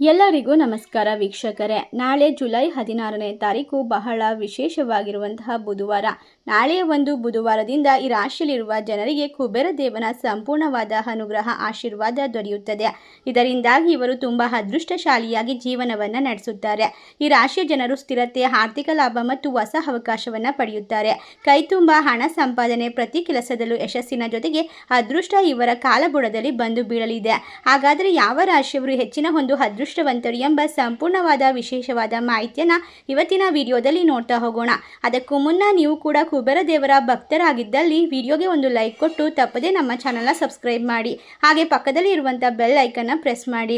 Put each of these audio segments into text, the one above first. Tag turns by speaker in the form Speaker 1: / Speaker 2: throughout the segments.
Speaker 1: ಎಲ್ಲರಿಗೂ ನಮಸ್ಕಾರ ವೀಕ್ಷಕರೇ. ನಾಳೆ ಜುಲೈ ಹದಿನಾರನೇ ತಾರೀಕು ಬಹಳ ವಿಶೇಷವಾಗಿರುವಂತಹ ಬುಧವಾರ. ನಾಳೆಯ ಒಂದು ಬುಧವಾರದಿಂದ ಈ ರಾಶಿಯಲ್ಲಿರುವ ಜನರಿಗೆ ಕುಬೇರ ದೇವನ ಸಂಪೂರ್ಣವಾದ ಅನುಗ್ರಹ, ಆಶೀರ್ವಾದ ದೊರೆಯುತ್ತದೆ. ಇದರಿಂದಾಗಿ ಇವರು ತುಂಬ ಅದೃಷ್ಟಶಾಲಿಯಾಗಿ ಜೀವನವನ್ನು ನಡೆಸುತ್ತಾರೆ. ಈ ರಾಶಿಯ ಜನರು ಸ್ಥಿರತೆ, ಆರ್ಥಿಕ ಲಾಭ ಮತ್ತು ಹೊಸ ಅವಕಾಶವನ್ನು ಪಡೆಯುತ್ತಾರೆ. ಕೈತುಂಬ ಹಣ ಸಂಪಾದನೆ ಪ್ರತಿ ಕೆಲಸದಲ್ಲೂ ಯಶಸ್ಸಿನ ಜೊತೆಗೆ ಅದೃಷ್ಟ ಇವರ ಕಾಲಬುಡದಲ್ಲಿ ಬಂದು ಬೀಳಲಿದೆ. ಹಾಗಾದರೆ ಯಾವ ರಾಶಿಯವರು ಹೆಚ್ಚಿನ ಒಂದು ಅದೃಷ್ಟವಂತರು ಎಂಬ ಸಂಪೂರ್ಣವಾದ ವಿಶೇಷವಾದ ಮಾಹಿತಿಯನ್ನು ಇವತ್ತಿನ ವಿಡಿಯೋದಲ್ಲಿ ನೋಡ್ತಾ ಹೋಗೋಣ. ಅದಕ್ಕೂ ಮುನ್ನ ನೀವು ಕೂಡ ಕುಬೇರ ದೇವರ ಭಕ್ತರಾಗಿದ್ದಲ್ಲಿ ವಿಡಿಯೋಗೆ ಒಂದು ಲೈಕ್ ಕೊಟ್ಟು ತಪ್ಪದೇ ನಮ್ಮ ಚಾನಲ್ನ ಸಬ್ಸ್ಕ್ರೈಬ್ ಮಾಡಿ. ಹಾಗೆ ಪಕ್ಕದಲ್ಲಿ ಇರುವಂಥ ಬೆಲ್ ಐಕನ್ನ ಪ್ರೆಸ್ ಮಾಡಿ.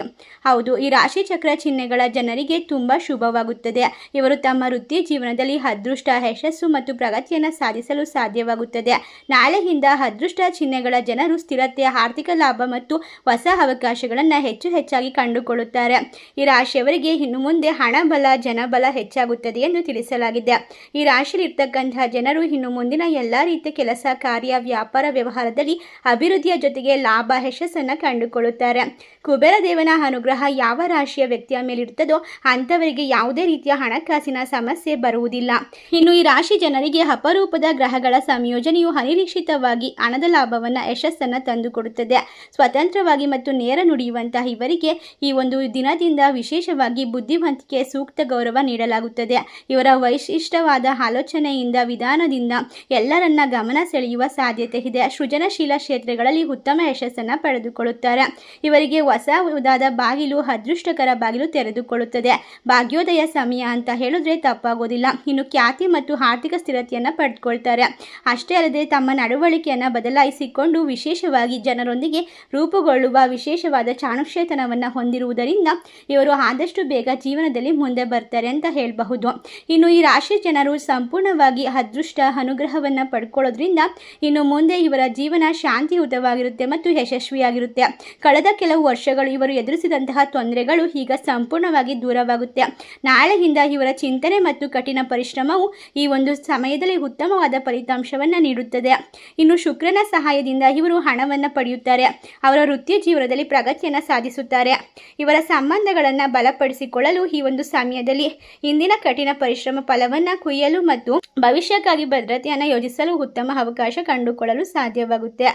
Speaker 1: ಹೌದು, ಈ ರಾಶಿ ಚಕ್ರ ಚಿಹ್ನೆಗಳ ಜನರಿಗೆ ತುಂಬ ಶುಭವಾಗುತ್ತದೆ. ಇವರು ತಮ್ಮ ವೃತ್ತಿ ಜೀವನದಲ್ಲಿ ಅದೃಷ್ಟ, ಯಶಸ್ಸು ಮತ್ತು ಪ್ರಗತಿಯನ್ನು ಸಾಧಿಸಲು ಸಾಧ್ಯವಾಗುತ್ತದೆ. ನಾಳೆಯಿಂದ ಅದೃಷ್ಟ ಚಿಹ್ನೆಗಳ ಜನರು ಸ್ಥಿರತೆ, ಆರ್ಥಿಕ ಲಾಭ ಮತ್ತು ಹೊಸ ಅವಕಾಶಗಳನ್ನು ಹೆಚ್ಚು ಹೆಚ್ಚಾಗಿ ಕಂಡುಕೊಳ್ಳುತ್ತಾರೆ. ಈ ರಾಶಿಯವರಿಗೆ ಇನ್ನು ಮುಂದೆ ಹಣ ಬಲ ಜನಬಲ ಹೆಚ್ಚಾಗುತ್ತದೆ ಎಂದು ತಿಳಿಸಲಾಗಿದೆ. ಈ ರಾಶಿಯಲ್ಲಿ ಇರ್ತಕ್ಕಂತಹ ಜನರು ಇನ್ನು ಮುಂದಿನ ಎಲ್ಲ ರೀತಿಯ ಕೆಲಸ, ಕಾರ್ಯ, ವ್ಯಾಪಾರ ವ್ಯವಹಾರದಲ್ಲಿ ಅಭಿವೃದ್ಧಿಯ ಜೊತೆಗೆ ಲಾಭ, ಯಶಸ್ಸನ್ನು ಕಂಡುಕೊಳ್ಳುತ್ತಾರೆ. ಕುಬೇರ ದೇವನ ಅನುಗ್ರಹ ಯಾವ ರಾಶಿಯ ವ್ಯಕ್ತಿಯ ಮೇಲಿರುತ್ತದೋ ಅಂಥವರಿಗೆ ಯಾವುದೇ ರೀತಿಯ ಹಣಕಾಸಿನ ಸಮಸ್ಯೆ ಬರುವುದಿಲ್ಲ. ಇನ್ನು ಈ ರಾಶಿ ಜನರಿಗೆ ಅಪರೂಪದ ಗ್ರಹಗಳ ಸಂಯೋಜನೆಯು ಅನಿರೀಕ್ಷಿತವಾಗಿ ಹಣದ ಲಾಭವನ್ನು, ಯಶಸ್ಸನ್ನು ತಂದುಕೊಡುತ್ತದೆ. ಸ್ವತಂತ್ರವಾಗಿ ಮತ್ತು ನೇರ ನುಡಿಯುವಂತಹ ಇವರಿಗೆ ಈ ಒಂದು ದಿನದಿಂದ ವಿಶೇಷವಾಗಿ ಬುದ್ಧಿವಂತಿಕೆ ಸೂಕ್ತ ಗೌರವ ನೀಡಲಾಗುತ್ತದೆ. ಇವರ ವೈಶಿಷ್ಟವಾದ ಆಲೋಚನೆಯಿಂದ, ವಿಧಾನದಿಂದ ಎಲ್ಲರನ್ನ ಗಮನ ಸೆಳೆಯುವ ಸಾಧ್ಯತೆ ಇದೆ. ಸೃಜನಶೀಲ ಕ್ಷೇತ್ರಗಳಲ್ಲಿ ಉತ್ತಮ ಯಶಸ್ಸನ್ನು ಪಡೆದುಕೊಳ್ಳುತ್ತಾರೆ. ಇವರಿಗೆ ಹೊಸ ಉದಾದ ಬಾಗಿಲು, ಅದೃಷ್ಟಕರ ಬಾಗಿಲು ತೆರೆದುಕೊಳ್ಳುತ್ತದೆ. ಭಾಗ್ಯೋದಯ ಸಮಯ ಅಂತ ಹೇಳಿದ್ರೆ ತಪ್ಪಾಗೋದಿಲ್ಲ. ಇನ್ನು ಖ್ಯಾತಿ ಮತ್ತು ಆರ್ಥಿಕ ಸ್ಥಿರತೆಯನ್ನು ಪಡೆದುಕೊಳ್ತಾರೆ. ಅಷ್ಟೇ ಅಲ್ಲದೆ ತಮ್ಮ ನಡವಳಿಕೆಯನ್ನು ಬದಲಾಯಿಸಿಕೊಂಡು ವಿಶೇಷವಾಗಿ ಜನರೊಂದಿಗೆ ರೂಪುಗೊಳ್ಳುವ ವಿಶೇಷವಾದ ಚಾಣುಕ್ಷೇತನವನ್ನು ಹೊಂದಿರುವುದರಿಂದ ಇವರು ಆದಷ್ಟು ಬೇಗ ಜೀವನದಲ್ಲಿ ಮುಂದೆ ಬರ್ತಾರೆ ಅಂತ ಹೇಳಬಹುದು. ಇನ್ನು ಈ ರಾಶಿ ಜನರು ಸಂಪೂರ್ಣವಾಗಿ ಅದೃಷ್ಟ, ಅನುಗ್ರಹವನ್ನು ಪಡ್ಕೊಳ್ಳೋದ್ರಿಂದ ಇನ್ನು ಮುಂದೆ ಇವರ ಜೀವನ ಶಾಂತಿಯುತವಾಗಿರುತ್ತೆ ಮತ್ತು ಯಶಸ್ವಿಯಾಗಿರುತ್ತೆ. ಕಳೆದ ಕೆಲವು ವರ್ಷಗಳು ಇವರು ಎದುರಿಸಿದಂತಹ ತೊಂದರೆಗಳು ಈಗ ಸಂಪೂರ್ಣವಾಗಿ ದೂರವಾಗುತ್ತೆ. ನಾಳೆಯಿಂದ ಇವರ ಚಿಂತನೆ ಮತ್ತು ಕಠಿಣ ಪರಿಶ್ರಮವು ಈ ಒಂದು ಸಮಯದಲ್ಲಿ ಉತ್ತಮವಾದ ಫಲಿತಾಂಶವನ್ನು ನೀಡುತ್ತದೆ. ಇನ್ನು ಶುಕ್ರನ ಸಹಾಯದಿಂದ ಇವರು ಹಣವನ್ನು ಪಡೆಯುತ್ತಾರೆ. ಅವರ ವೃತ್ತಿ ಜೀವನದಲ್ಲಿ ಪ್ರಗತಿಯನ್ನು ಸಾಧಿಸುತ್ತಾರೆ. ಇವರ ಸಂಬಂಧಗಳನ್ನು ಬಲಪಡಿಸಿಕೊಳ್ಳಲು ಈ ಒಂದು ಸಮಯದಲ್ಲಿ ಇಂದಿನ ಕಠಿಣ ಪರಿಶ್ರಮ ಫಲವನ್ನು ಕುಯ್ಯಲು ಮತ್ತು ಭವಿಷ್ಯಕ್ಕಾಗಿ ಭದ್ರತೆಯನ್ನು ಯೋಜಿಸಲು ಉತ್ತಮ ಅವಕಾಶ ಕಂಡುಕೊಳ್ಳಲು ಸಾಧ್ಯವಾಗುತ್ತೆ.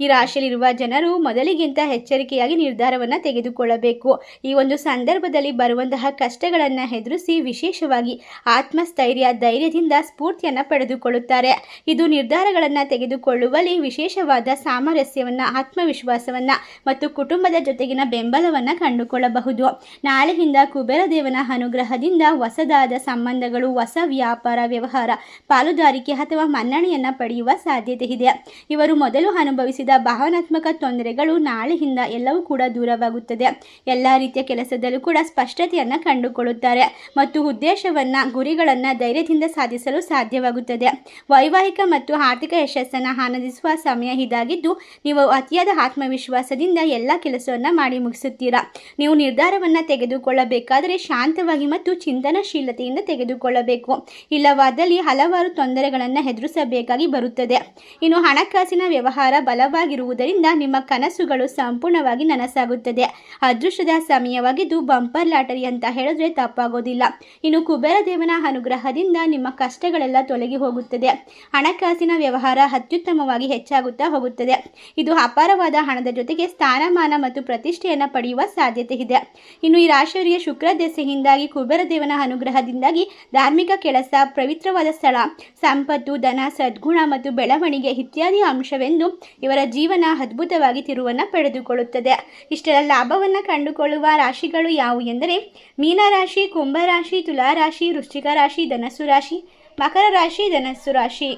Speaker 1: ಈ ರಾಶಿಯಲ್ಲಿರುವ ಜನರು ಮೊದಲಿಗಿಂತ ಎಚ್ಚರಿಕೆಯಾಗಿ ನಿರ್ಧಾರವನ್ನು ತೆಗೆದುಕೊಳ್ಳಬೇಕು. ಈ ಒಂದು ಸಂದರ್ಭದಲ್ಲಿ ಬರುವಂತಹ ಕಷ್ಟಗಳನ್ನು ಎದುರಿಸಿ ವಿಶೇಷವಾಗಿ ಆತ್ಮಸ್ಥೈರ್ಯ, ಧೈರ್ಯದಿಂದ ಸ್ಫೂರ್ತಿಯನ್ನು ಪಡೆದುಕೊಳ್ಳುತ್ತಾರೆ. ಇದು ನಿರ್ಧಾರಗಳನ್ನು ತೆಗೆದುಕೊಳ್ಳುವಲ್ಲಿ ವಿಶೇಷವಾದ ಸಾಮರಸ್ಯವನ್ನು, ಆತ್ಮವಿಶ್ವಾಸವನ್ನು ಮತ್ತು ಕುಟುಂಬದ ಜೊತೆಗಿನ ಬೆಂಬಲವನ್ನು ಕಂಡುಕೊಳ್ಳಬಹುದು. ನಾಳೆಯಿಂದ ಕುಬೇರ ದೇವನ ಅನುಗ್ರಹದಿಂದ ಹೊಸದಾದ ಸಂಬಂಧಗಳು, ಹೊಸ ವ್ಯಾಪಾರ, ವ್ಯವಹಾರ, ಪಾಲುದಾರಿಕೆ ಅಥವಾ ಮನ್ನಣೆಯನ್ನು ಪಡೆಯುವ ಸಾಧ್ಯತೆ ಇದೆ. ಇವರು ಮೊದಲು ಅನುಭವಿಸಿದ ಭಾವನಾತ್ಮಕ ತೊಂದರೆಗಳು ನಾಳೆಯಿಂದ ಎಲ್ಲವೂ ಕೂಡ ದೂರವಾಗುತ್ತದೆ. ಎಲ್ಲ ರೀತಿಯ ಕೆಲಸದಲ್ಲೂ ಕೂಡ ಸ್ಪಷ್ಟತೆಯನ್ನು ಕಂಡುಕೊಳ್ಳುತ್ತಾರೆ ಮತ್ತು ಉದ್ದೇಶವನ್ನು, ಗುರಿಗಳನ್ನು ಧೈರ್ಯದಿಂದ ಸಾಧಿಸಲು ಸಾಧ್ಯವಾಗುತ್ತದೆ. ವೈವಾಹಿಕ ಮತ್ತು ಆರ್ಥಿಕ ಯಶಸ್ಸನ್ನು ಆನಂದಿಸುವ ಸಮಯ ಇದಾಗಿದ್ದು, ನೀವು ಅತಿಯಾದ ಆತ್ಮವಿಶ್ವಾಸದಿಂದ ಎಲ್ಲ ಕೆಲಸವನ್ನು ಮಾಡಿ ಮುಗಿಸುತ್ತೀರಾ? ನೀವು ನಿರ್ಧಾರವನ್ನು ತೆಗೆದುಕೊಳ್ಳಬೇಕಾದರೆ ಶಾಂತವಾಗಿ ಮತ್ತು ಚಿಂತನಶೀಲತೆಯಿಂದ ತೆಗೆದುಕೊಳ್ಳಬೇಕು. ಇಲ್ಲವಾದಲ್ಲಿ ಹಲವಾರು ತೊಂದರೆಗಳನ್ನು ಎದುರಿಸಬೇಕಾಗಿ ಬರುತ್ತದೆ. ಇನ್ನು ಹಣಕಾಸಿನ ವ್ಯವಹಾರ ಬಲವಾಗಿರುವುದರಿಂದ ನಿಮ್ಮ ಕನಸುಗಳು ಸಂಪೂರ್ಣವಾಗಿ ನನಸಾಗುತ್ತದೆ. ಅದೃಷ್ಟದ ಸಮಯವಾಗಿದ್ದು ಬಂಪರ್ ಲಾಟರಿ ಅಂತ ಹೇಳಿದ್ರೆ ತಪ್ಪಾಗೋದಿಲ್ಲ. ಇನ್ನು ಕುಬೇರ ದೇವನ ಅನುಗ್ರಹದಿಂದ ನಿಮ್ಮ ಕಷ್ಟಗಳೆಲ್ಲ ತೊಲಗಿ ಹೋಗುತ್ತದೆ. ಹಣಕಾಸಿನ ವ್ಯವಹಾರ ಅತ್ಯುತ್ತಮವಾಗಿ ಹೆಚ್ಚಾಗುತ್ತಾ ಹೋಗುತ್ತದೆ. ಇದು ಅಪಾರವಾದ ಹಣದ ಜೊತೆಗೆ ಸ್ಥಾನಮಾನ ಮತ್ತು ಪ್ರತಿಷ್ಠೆಯನ್ನು ಪಡೆಯುವ ಸಾಧ್ಯತೆ ಇದೆ. ಇನ್ನು ಈ ರಾಶಿಯವರಿಗೆ ಶುಕ್ರ ದೆಸೆಯಿಂದಾಗಿ ಕುಬೇರ ದೇವನ ಅನುಗ್ರಹದಿಂದಾಗಿ ಧಾರ್ಮಿಕ ಕೆಲಸ, ಪವಿತ್ರವಾದ ಸ್ಥಳ, ಸಂಪತ್ತು, ಧನ, ಸದ್ಗುಣ ಮತ್ತು ಬೆಳವಣಿಗೆ ಇತ್ಯಾದಿ ಅಂಶವೆಂದು ಇವರ ಜೀವನ ಅದ್ಭುತವಾಗಿ ತಿರುವನ್ನು ಪಡೆದುಕೊಳ್ಳುತ್ತದೆ. ಇಷ್ಟೆಲ್ಲ ಲಾಭವನ್ನು ಕಂಡುಕೊಳ್ಳುವ ರಾಶಿಗಳು ಯಾವುವು ಎಂದರೆ ಮೀನರಾಶಿ ಕುಂಭರಾಶಿ ತುಲಾರಾಶಿ ವೃಶ್ಚಿಕ ರಾಶಿ, ಧನಸ್ಸು ರಾಶಿ, ಮಕರ ರಾಶಿ, ಧನಸ್ಸು ರಾಶಿ.